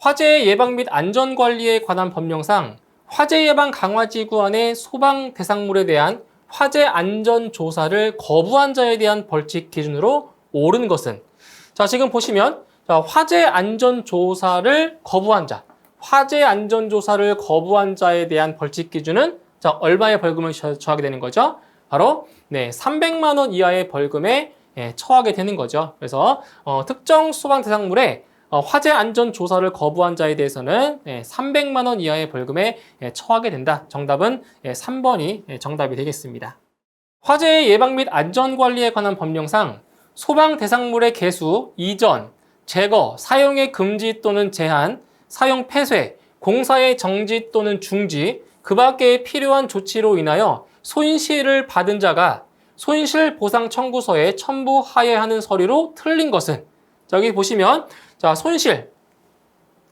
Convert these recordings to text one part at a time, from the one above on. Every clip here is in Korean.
화재 예방 및 안전 관리에 관한 법령상 화재 예방 강화 지구 안의 소방 대상물에 대한 화재 안전 조사를 거부한 자에 대한 벌칙 기준으로 옳은 것은 자 지금 보시면 자, 화재 안전 조사를 거부한 자 화재 안전 조사를 거부한 자에 대한 벌칙 기준은 자 얼마의 벌금을 처- 처하게 되는 거죠? 바로 네 300만 원 이하의 벌금에 예, 처하게 되는 거죠. 그래서 어, 특정 소방 대상물에 어, 화재 안전 조사를 거부한 자에 대해서는 예, 300만 원 이하의 벌금에 예, 처하게 된다. 정답은 예, 3번이 예, 정답이 되겠습니다. 화재 예방 및 안전 관리에 관한 법령상 소방 대상물의 개수, 이전, 제거, 사용의 금지 또는 제한, 사용 폐쇄, 공사의 정지 또는 중지, 그 밖에 필요한 조치로 인하여 손실을 받은 자가 손실 보상 청구서에 첨부하여야 하는 서류로 틀린 것은 자, 여기 보시면 자 손실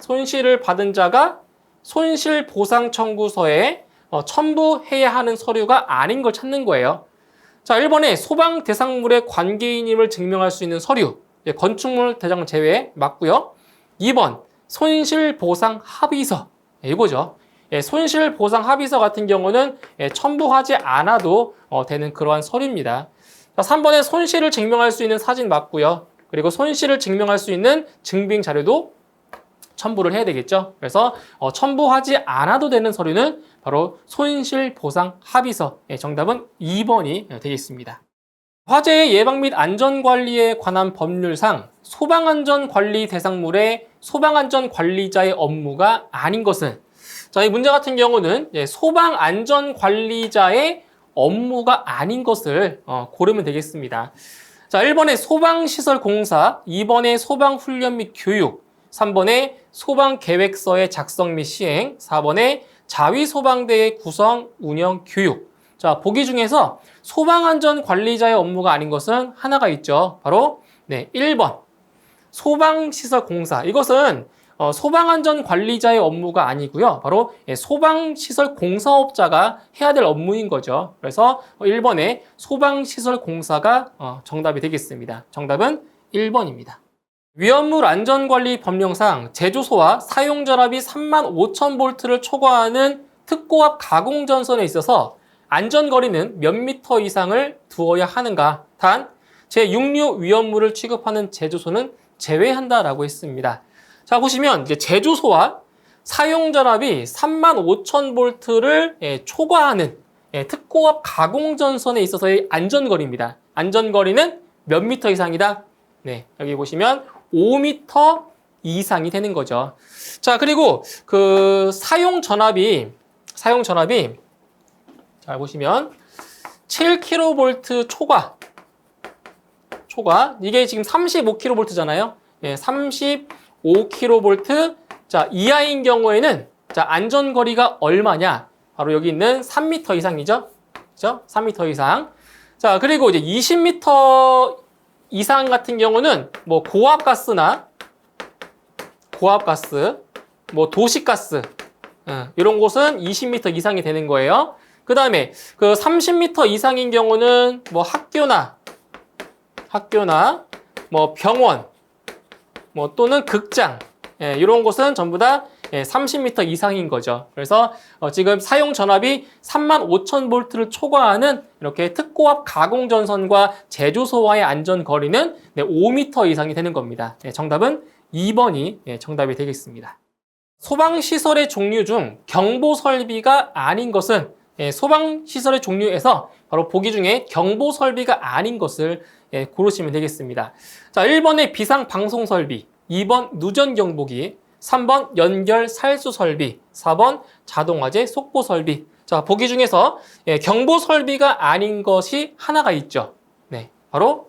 손실을 받은 자가 손실 보상 청구서에 어, 첨부해야 하는 서류가 아닌 걸 찾는 거예요. 자, 1번에 소방 대상물의 관계인임을 증명할 수 있는 서류, 예, 건축물 대상 제외 맞고요. 2번 손실 보상 합의서 예, 이거죠. 예, 손실 보상 합의서 같은 경우는 예, 첨부하지 않아도 어, 되는 그러한 서류입니다. 자, 3번에 손실을 증명할 수 있는 사진 맞고요. 그리고 손실을 증명할 수 있는 증빙 자료도 첨부를 해야 되겠죠. 그래서 어, 첨부하지 않아도 되는 서류는 바로 손실 보상 합의서. 예, 정답은 2번이 되겠습니다. 화재 예방 및 안전 관리에 관한 법률상 소방 안전 관리 대상물의 소방 안전 관리자의 업무가 아닌 것은 자, 이 문제 같은 경우는 예, 소방 안전 관리자의 업무가 아닌 것을 어, 고르면 되겠습니다. 자, 1번에 소방시설 공사, 2번에 소방훈련 및 교육, 3번에 소방계획서의 작성 및 시행, 4번에 자위소방대의 구성, 운영, 교육. 자, 보기 중에서 소방안전관리자의 업무가 아닌 것은 하나가 있죠. 바로 네, 1번. 소방시설 공사. 이것은 어, 소방안전 관리자의 업무가 아니고요. 바로 예, 소방시설 공사업자가 해야 될 업무인 거죠. 그래서 1번에 소방시설 공사가 어, 정답이 되겠습니다. 정답은 1번입니다. 위험물 안전관리 법령상 제조소와 사용전압이 3만 5천 볼트를 초과하는 특고압 가공 전선에 있어서 안전거리는 몇 미터 이상을 두어야 하는가? 단, 제6류 위험물을 취급하는 제조소는 제외한다라고 했습니다. 자, 보시면 이제 제조소와 사용 전압이 3만 5천 볼트를 예, 초과하는 예, 특고압 가공 전선에 있어서의 안전거리입니다. 안전거리는 몇 미터 이상이다? 네, 여기 보시면 5m 이상이 되는 거죠. 자, 그리고 그 사용 전압이 사용 전압이 잘 보시면 7kV 초과 초과 이게 지금 35kV잖아요. 예, 35kV 자, 이하인 경우에는 자, 안전 거리가 얼마냐? 바로 여기 있는 3m 이상이죠. 그죠? 3m 이상. 자, 그리고 이제 20m 이상 같은 경우는 뭐 고압가스나 고압가스, 뭐 도시가스 어, 이런 곳은 20m 이상이 되는 거예요. 그 다음에 그 30m 이상인 경우는 뭐 학교나 학교나 뭐 병원 뭐 또는 극장 예, 이런 곳은 전부 다 예, 30m 이상인 거죠. 그래서 어, 지금 사용 전압이 3만 5천 볼트를 초과하는 이렇게 특고압 가공 전선과 제조소와의 안전 거리는 네, 5m 이상이 되는 겁니다. 예, 정답은 2번이 예, 정답이 되겠습니다. 소방 시설의 종류 중 경보 설비가 아닌 것은 예, 소방 시설의 종류에서 바로 보기 중에 경보 설비가 아닌 것을 예, 고르시면 되겠습니다. 자, 1번의 비상 방송 설비, 2번 누전 경보기, 3번 연결 살수 설비, 4번 자동화재 속보 설비. 자, 보기 중에서 예, 경보 설비가 아닌 것이 하나가 있죠. 네, 바로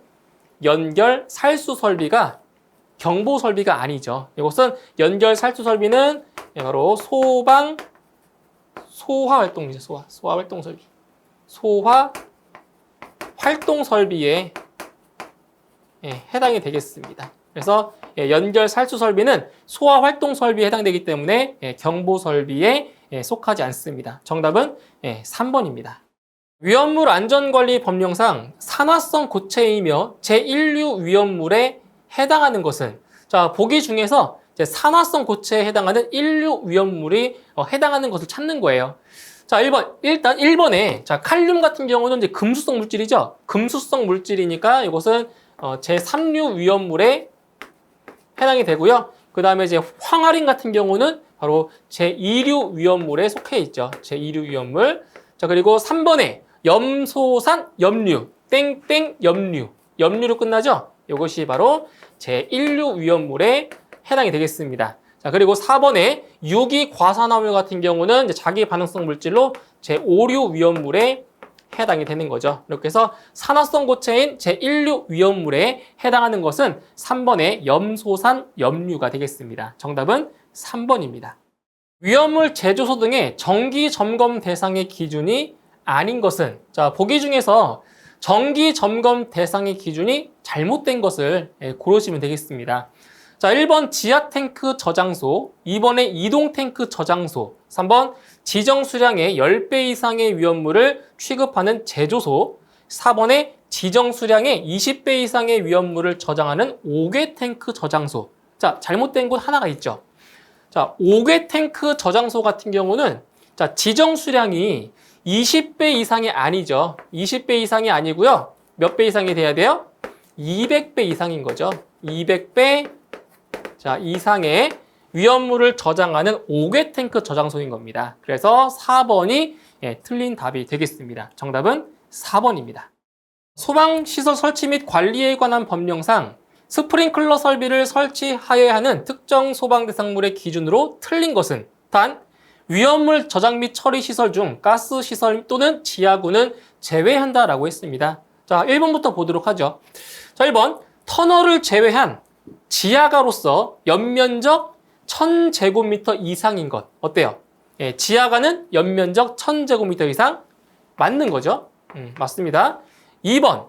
연결 살수 설비가 경보 설비가 아니죠. 이것은 연결 살수 설비는 예, 바로 소방 소화 활동이죠. 소화 소화 활동 설비. 소화 활동 설비에 예, 해당이 되겠습니다. 그래서 예, 연결 살수 설비는 소화 활동 설비에 해당되기 때문에 예, 경보 설비에 예, 속하지 않습니다. 정답은 예, 3번입니다. 위험물 안전관리 법령상 산화성 고체이며 제1류 위험물에 해당하는 것은 자 보기 중에서 산화성 고체에 해당하는 인류 위험물이 어, 해당하는 것을 찾는 거예요. 자, 1번. 일단 1번에 자, 칼륨 같은 경우는 이제 금수성 물질이죠. 금수성 물질이니까 이것은 어, 제3류 위험물에 해당이 되고요. 그 다음에 이제 황아린 같은 경우는 바로 제2류 위험물에 속해 있죠. 제2류 위험물. 자, 그리고 3번에 염소산 염류, 땡땡 염류. 염류로 끝나죠? 이것이 바로 제1류 위험물에 해당이 되겠습니다. 자, 그리고 4번에 유기 과산화물 같은 경우는 자기 반응성 물질로 제5류 위험물에 해당이 되는 거죠. 이렇게 해서 산화성 고체인 제1류 위험물에 해당하는 것은 3번의 염소산 염류가 되겠습니다. 정답은 3번입니다. 위험물 제조소 등의 정기 점검 대상의 기준이 아닌 것은 자, 보기 중에서 정기 점검 대상의 기준이 잘못된 것을 예, 고르시면 되겠습니다. 자, 1번 지하 탱크 저장소, 2번에 이동 탱크 저장소, 3번 지정 수량의 10배 이상의 위험물을 취급하는 제조소, 4번에 지정 수량의 20배 이상의 위험물을 저장하는 5개 탱크 저장소. 자, 잘못된 곳 하나가 있죠. 자, 5개 탱크 저장소 같은 경우는 자, 지정 수량이 20배 이상이 아니죠. 20배 이상이 아니고요. 몇 배 이상이 돼야 돼요? 200배 이상인 거죠. 200배 자, 이상의 위험물을 저장하는 5개 탱크 저장소인 겁니다. 그래서 4번이 예, 틀린 답이 되겠습니다. 정답은 4번입니다. 소방시설 설치 및 관리에 관한 법령상 스프링클러 설비를 설치하여야 하는 특정 소방 대상물의 기준으로 틀린 것은 단 위험물 저장 및 처리 시설 중 가스 시설 또는 지하구는 제외한다라고 했습니다. 자, 1번부터 보도록 하죠. 자, 1번 터널을 제외한 지하가로서 연면적 1000제곱미터 이상인 것 어때요? 예, 지하가는 연면적 1000제곱미터 이상 맞는 거죠? 음, 맞습니다. 2번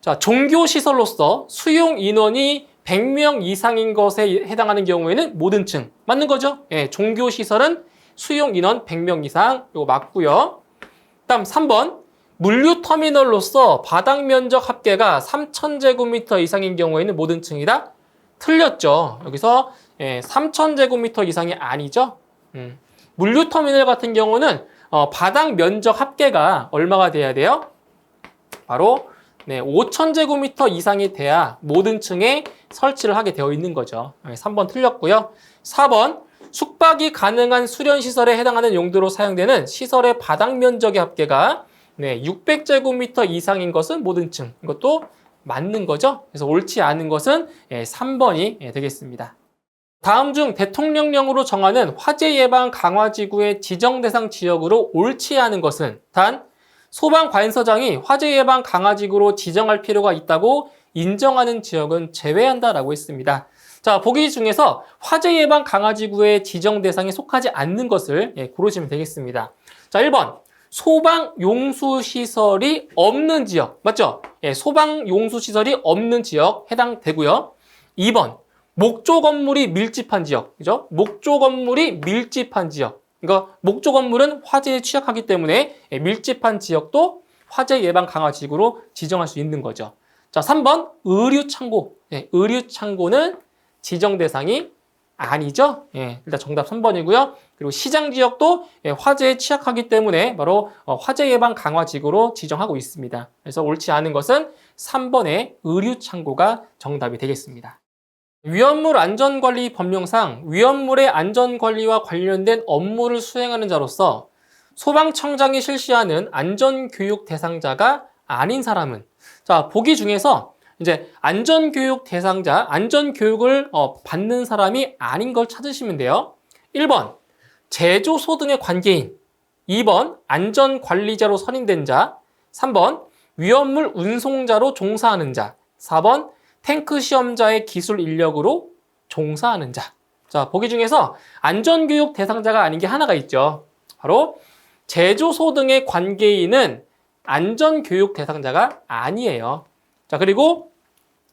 자, 종교시설로서 수용 인원이 100명 이상인 것에 해당하는 경우에는 모든 층 맞는 거죠? 예, 종교시설은 수용 인원 100명 이상 이거 맞고요. 다음 3번 물류 터미널로서 바닥 면적 합계가 3,000제곱미터 이상인 경우에는 모든 층이 다. 틀렸죠. 여기서 예, 3,000제곱미터 이상이 아니죠. 음. 물류 터미널 같은 경우는 어, 바닥 면적 합계가 얼마가 돼야 돼요? 바로 네, 5,000제곱미터 이상이 돼야 모든 층에 설치를 하게 되어 있는 거죠. 네, 3번 틀렸고요. 4번 숙박이 가능한 수련시설에 해당하는 용도로 사용되는 시설의 바닥 면적의 합계가 네, 600제곱미터 이상인 것은 모든 층. 이것도 맞는 거죠. 그래서 옳지 않은 것은 예, 3번이 예, 되겠습니다. 다음 중 대통령령으로 정하는 화재 예방 강화 지구의 지정 대상 지역으로 옳지 않은 것은 단 소방관서장이 화재 예방 강화 지구로 지정할 필요가 있다고 인정하는 지역은 제외한다라고 했습니다. 자, 보기 중에서 화재 예방 강화 지구의 지정 대상에 속하지 않는 것을 예, 고르시면 되겠습니다. 자, 1번. 소방 용수 시설이 없는 지역. 맞죠? 예, 소방 용수 시설이 없는 지역 해당되고요. 2번. 목조 건물이 밀집한 지역. 그죠? 목조 건물이 밀집한 지역. 그러니까 목조 건물은 화재에 취약하기 때문에 예, 밀집한 지역도 화재 예방 강화 지구로 지정할 수 있는 거죠. 자, 3번 의류 창고. 예, 의류 창고는 지정 대상이 아니죠. 예, 일단 정답 3번이고요. 그리고 시장 지역도 예, 화재에 취약하기 때문에 바로 어, 화재 예방 강화 지구로 지정하고 있습니다. 그래서 옳지 않은 것은 3번의 의류 창고가 정답이 되겠습니다. 위험물 안전관리 법령상 위험물의 안전관리와 관련된 업무를 수행하는 자로서 소방청장이 실시하는 안전교육 대상자가 아닌 사람은 자 보기 중에서 이제 안전교육 대상자, 안전교육을 어, 받는 사람이 아닌 걸 찾으시면 돼요. 1번, 제조소 등의 관계인. 2번, 안전관리자로 선임된 자. 3번, 위험물 운송자로 종사하는 자. 4번, 탱크 시험자의 기술 인력으로 종사하는 자. 자, 보기 중에서 안전교육 대상자가 아닌 게 하나가 있죠. 바로 제조소 등의 관계인은 안전교육 대상자가 아니에요. 자, 그리고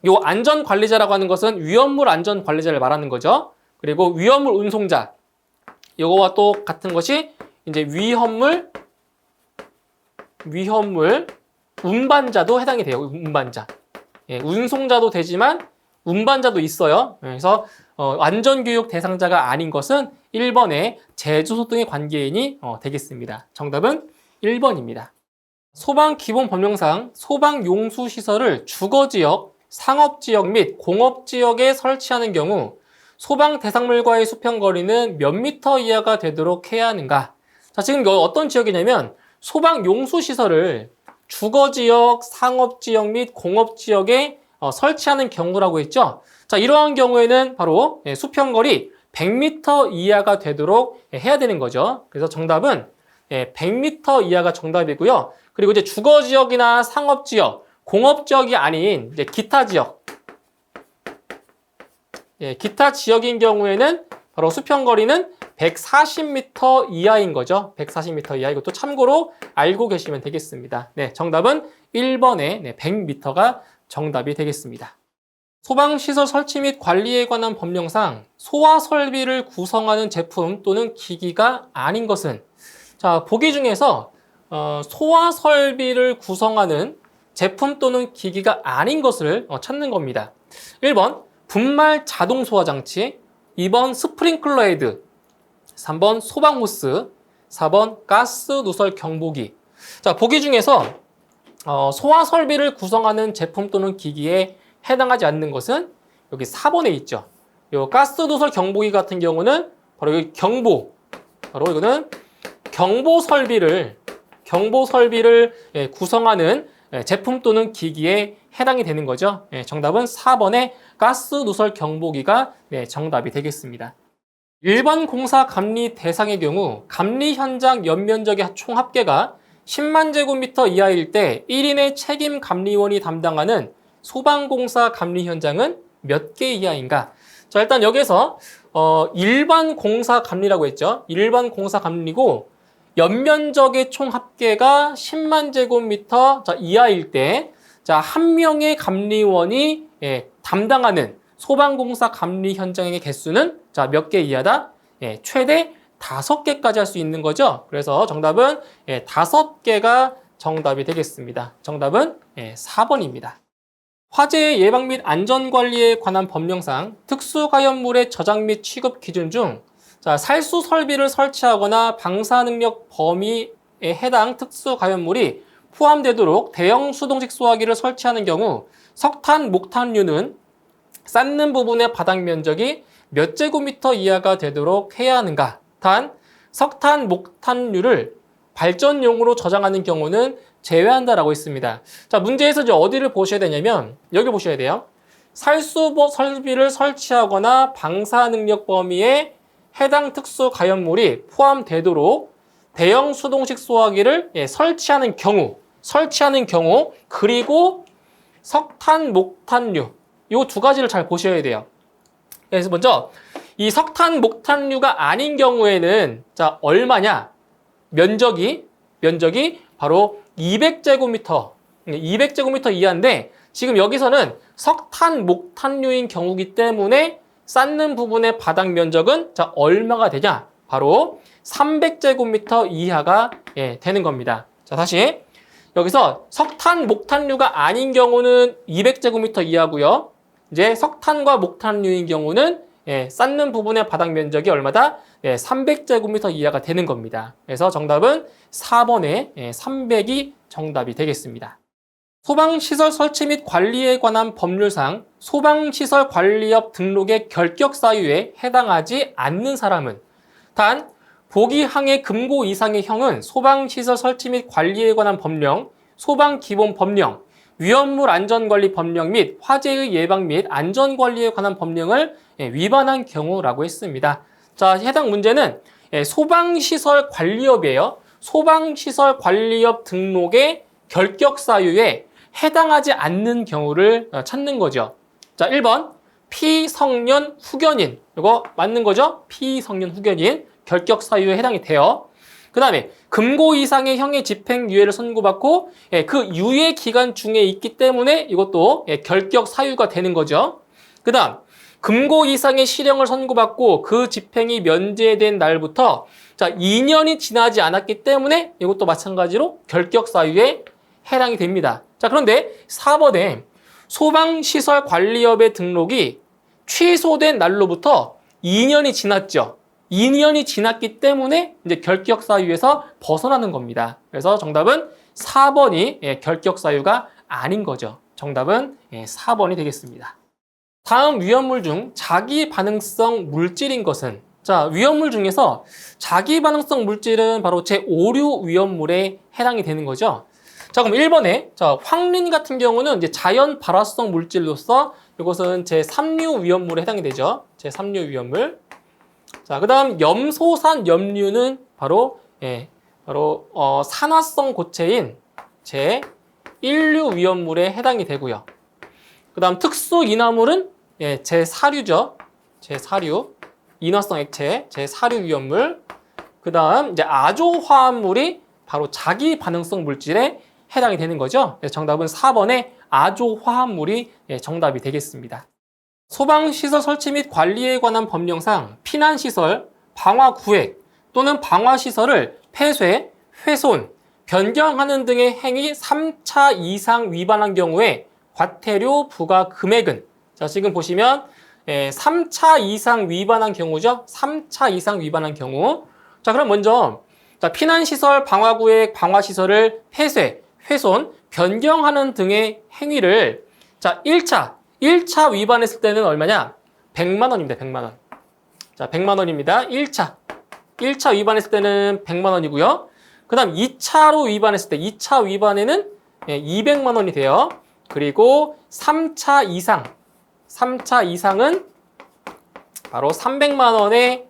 요 안전 관리자라고 하는 것은 위험물 안전 관리자를 말하는 거죠. 그리고 위험물 운송자. 요거와 또 같은 것이 이제 위험물, 위험물 운반자도 해당이 돼요. 운반자. 예, 운송자도 되지만 운반자도 있어요. 그래서 어, 안전교육 대상자가 아닌 것은 1번의 제주소 등의 관계인이 어, 되겠습니다. 정답은 1번입니다. 소방 기본 법령상 소방 용수 시설을 주거 지역, 상업 지역 및 공업 지역에 설치하는 경우 소방 대상물과의 수평거리는 몇 미터 이하가 되도록 해야 하는가? 자, 지금 이거 어떤 지역이냐면 소방 용수 시설을 주거 지역, 상업 지역 및 공업 지역에 어, 설치하는 경우라고 했죠. 자, 이러한 경우에는 바로 예, 수평거리 100m 이하가 되도록 예, 해야 되는 거죠. 그래서 정답은 예, 100m 이하가 정답이고요. 그리고 이제 주거 지역이나 상업 지역, 공업 지역이 아닌 이제 기타 지역, 예, 기타 지역인 경우에는 바로 수평 거리는 140m 이하인 거죠. 140m 이하. 이것도 참고로 알고 계시면 되겠습니다. 네, 정답은 1번의 네, 100m가 정답이 되겠습니다. 소방시설 설치 및 관리에 관한 법령상 소화 설비를 구성하는 제품 또는 기기가 아닌 것은 자 보기 중에서 어, 소화 설비를 구성하는 제품 또는 기기가 아닌 것을 어, 찾는 겁니다. 1번 분말 자동 소화 장치 2번 스프링클러 헤드 3번 소방 호스 4번 가스 누설 경보기 자 보기 중에서 어, 소화 설비를 구성하는 제품 또는 기기에 해당하지 않는 것은 여기 4번에 있죠. 요 가스 누설 경보기 같은 경우는 바로 여기 경보 바로 이거는 경보 설비를 경보 설비를 예, 구성하는 예, 제품 또는 기기에 해당이 되는 거죠. 예, 정답은 4번의 가스 누설 경보기가 네, 정답이 되겠습니다. 일반 공사 감리 대상의 경우 감리 현장 연면적의 총 합계가 10만 제곱미터 이하일 때 1인의 책임 감리원이 담당하는 소방공사 감리 현장은 몇 개 이하인가? 자, 일단 여기서 어, 일반 공사 감리라고 했죠. 일반 공사 감리고 연면적의 총 합계가 10만 제곱미터 자, 이하일 때, 자, 한 명의 감리원이 예, 담당하는 소방공사 감리 현장의 개수는 자, 몇 개 이하다? 예, 최대 다섯 개까지 할 수 있는 거죠. 그래서 정답은 예, 다섯 개가 정답이 되겠습니다. 정답은 예, 4번입니다. 화재 예방 및 안전관리에 관한 법령상 특수가연물의 저장 및 취급 기준 중 자, 살수 설비를 설치하거나 방사 능력 범위에 해당 특수 가연물이 포함되도록 대형 수동식 소화기를 설치하는 경우 석탄, 목탄류는 쌓는 부분의 바닥 면적이 몇 제곱미터 이하가 되도록 해야 하는가? 단, 석탄, 목탄류를 발전용으로 저장하는 경우는 제외한다라고 했습니다. 자, 문제에서 이제 어디를 보셔야 되냐면, 여기 보셔야 돼요. 살수 설비를 설치하거나 방사 능력 범위에 해당 특수 가연물이 포함되도록 대형 수동식 소화기를 예, 설치하는 경우, 설치하는 경우, 그리고 석탄, 목탄류, 이두 가지를 잘 보셔야 돼요. 그래서 먼저 이 석탄, 목탄류가 아닌 경우에는 자 얼마냐? 면적이 면적이 바로 200제곱미터, 200제곱미터 이하인데 지금 여기서는 석탄, 목탄류인 경우기 때문에 쌓는 부분의 바닥 면적은 자 얼마가 되냐? 바로 300제곱미터 이하가 예, 되는 겁니다. 자 다시 여기서 석탄, 목탄류가 아닌 경우는 200제곱미터 이하고요. 이제 석탄과 목탄류인 경우는 예, 쌓는 부분의 바닥 면적이 얼마다? 예, 300제곱미터 이하가 되는 겁니다. 그래서 정답은 4번의 예, 300이 정답이 되겠습니다. 소방시설 설치 및 관리에 관한 법률상 소방시설 관리업 등록의 결격 사유에 해당하지 않는 사람은 단 보기 항해 금고 이상의 형은 소방시설 설치 및 관리에 관한 법령, 소방기본법령, 위험물 안전관리 법령 및 화재의 예방 및 안전관리에 관한 법령을 예, 위반한 경우라고 했습니다. 자, 해당 문제는 예, 소방시설 관리업이에요. 소방시설 관리업 등록의 결격 사유에 해당하지 않는 경우를 어, 찾는 거죠. 자, 1번 피성년 후견인. 이거 맞는 거죠? 피성년 후견인. 결격 사유에 해당이 돼요. 그 다음에 금고 이상의 형의 집행유예를 선고받고 예, 그 유예 기간 중에 있기 때문에 이것도 예, 결격 사유가 되는 거죠. 그 다음 금고 이상의 실형을 선고받고 그 집행이 면제된 날부터 자 2년이 지나지 않았기 때문에 이것도 마찬가지로 결격 사유에 해당이 됩니다. 자 그런데 4번에 소방시설 관리업의 등록이 취소된 날로부터 2년이 지났죠. 2년이 지났기 때문에 이제 결격 사유에서 벗어나는 겁니다. 그래서 정답은 4번이 예, 결격 사유가 아닌 거죠. 정답은 예, 4번이 되겠습니다. 다음 위험물 중 자기 반응성 물질인 것은 자, 위험물 중에서 자기 반응성 물질은 바로 제5류 위험물에 해당이 되는 거죠. 자, 그럼 1번에 자, 황린 같은 경우는 이제 자연 발화성 물질로서 이것은 제3류 위험물에 해당이 되죠. 제3류 위험물. 자, 그다음 염소산 염류는 바로 예, 바로 어, 산화성 고체인 제 1류 위험물에 해당이 되고요. 그다음 특수 인화물은 예, 제 4류죠. 제 4류 인화성 액체 제 4류 위험물. 그다음 이제 아조 화합물이 바로 자기 반응성 물질에 해당이 되는 거죠. 그래서 정답은 4번의 아조 화합물이 예, 정답이 되겠습니다. 소방시설 설치 및 관리에 관한 법령상 피난시설, 방화구획 또는 방화시설을 폐쇄, 훼손, 변경하는 등의 행위 3차 이상 위반한 경우에 과태료 부과 금액은 자 지금 보시면 예, 3차 이상 위반한 경우죠. 3차 이상 위반한 경우 자 그럼 먼저 자, 피난시설, 방화구획, 방화시설을 폐쇄, 훼손, 변경하는 등의 행위를 자 1차 1차 위반했을 때는 얼마냐? 100만 원입니다. 100만 원. 자, 100만 원입니다. 1차. 1차 위반했을 때는 100만 원이고요. 그다음 2차로 위반했을 때 2차 위반에는 200만 원이 돼요. 그리고 3차 이상. 3차 이상은 바로 300만 원의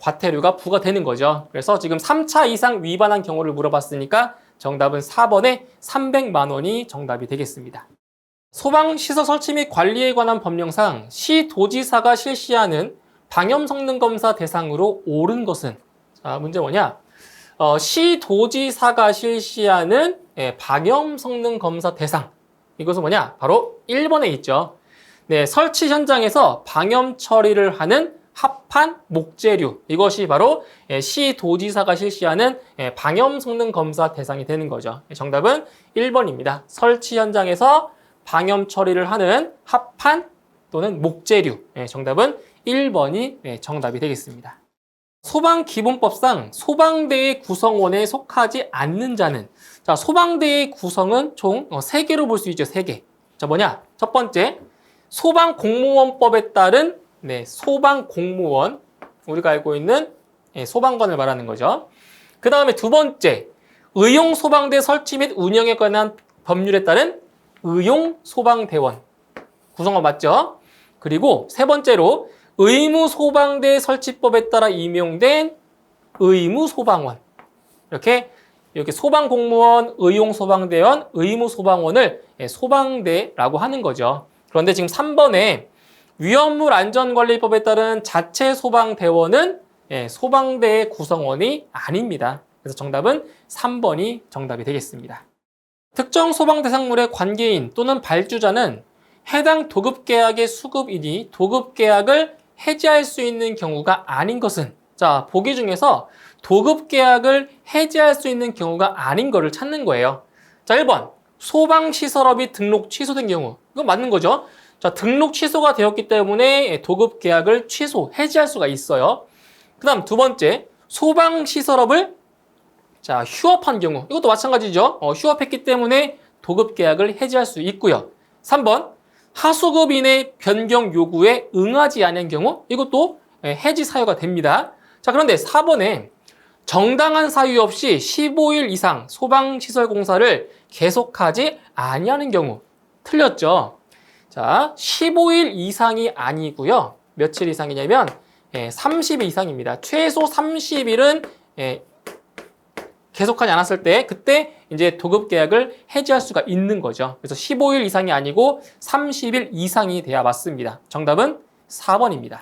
과태료가 부과되는 거죠. 그래서 지금 3차 이상 위반한 경우를 물어봤으니까 정답은 4번에 300만 원이 정답이 되겠습니다. 소방시설 설치 및 관리에 관한 법령상 시 도지사가 실시하는 방염 성능 검사 대상으로 옳은 것은 자 문제 뭐냐? 어, 시 도지사가 실시하는 예, 방염 성능 검사 대상 이것은 뭐냐? 바로 1번에 있죠. 네, 설치 현장에서 방염 처리를 하는 합판 목재류 이것이 바로 예, 시도지사가 실시하는 예, 방염 성능 검사 대상이 되는 거죠. 정답은 1번입니다. 설치 현장에서 방염 처리를 하는 합판 또는 목재류. 예, 정답은 1번이 예, 정답이 되겠습니다. 소방기본법상 소방대의 구성원에 속하지 않는 자는 자 소방대의 구성은 총 3개로 볼 수 있죠. 3개. 자 뭐냐? 첫 번째 소방공무원법에 따른 네, 소방 공무원 우리가 알고 있는 예, 소방관을 말하는 거죠. 그 다음에 두 번째 의용 소방대 설치 및 운영에 관한 법률에 따른 의용 소방대원 구성원 맞죠? 그리고 세 번째로 의무 소방대 설치법에 따라 임용된 의무 소방원 이렇게 이렇게 소방 공무원, 의용 소방대원, 의무 소방원을 예, 소방대라고 하는 거죠. 그런데 지금 3번에 위험물 안전관리법에 따른 자체 소방대원은 예, 소방대 구성원이 아닙니다. 그래서 정답은 3번이 정답이 되겠습니다. 특정 소방 대상물의 관계인 또는 발주자는 해당 도급 계약의 수급인이 도급 계약을 해지할 수 있는 경우가 아닌 것은 자 보기 중에서 도급 계약을 해지할 수 있는 경우가 아닌 것을 찾는 거예요. 자 1번 소방시설업이 등록 취소된 경우 이거 맞는 거죠. 자 등록 취소가 되었기 때문에 도급 계약을 취소 해지할 수가 있어요. 그 다음 두 번째 소방시설업을 자, 휴업한 경우. 이것도 마찬가지죠. 어, 휴업했기 때문에 도급 계약을 해지할 수 있고요. 3번. 하수급인의 변경 요구에 응하지 않은 경우. 이것도 예, 해지 사유가 됩니다. 자, 그런데 4번에 정당한 사유 없이 15일 이상 소방시설 공사를 계속하지 아니하는 경우. 틀렸죠. 자, 15일 이상이 아니고요. 며칠 이상이냐면 30일 예, 이상입니다. 최소 30일은 계속하지 않았을 때 그때 이제 도급 계약을 해지할 수가 있는 거죠. 그래서 15일 이상이 아니고 30일 이상이 돼야 맞습니다. 정답은 4번입니다.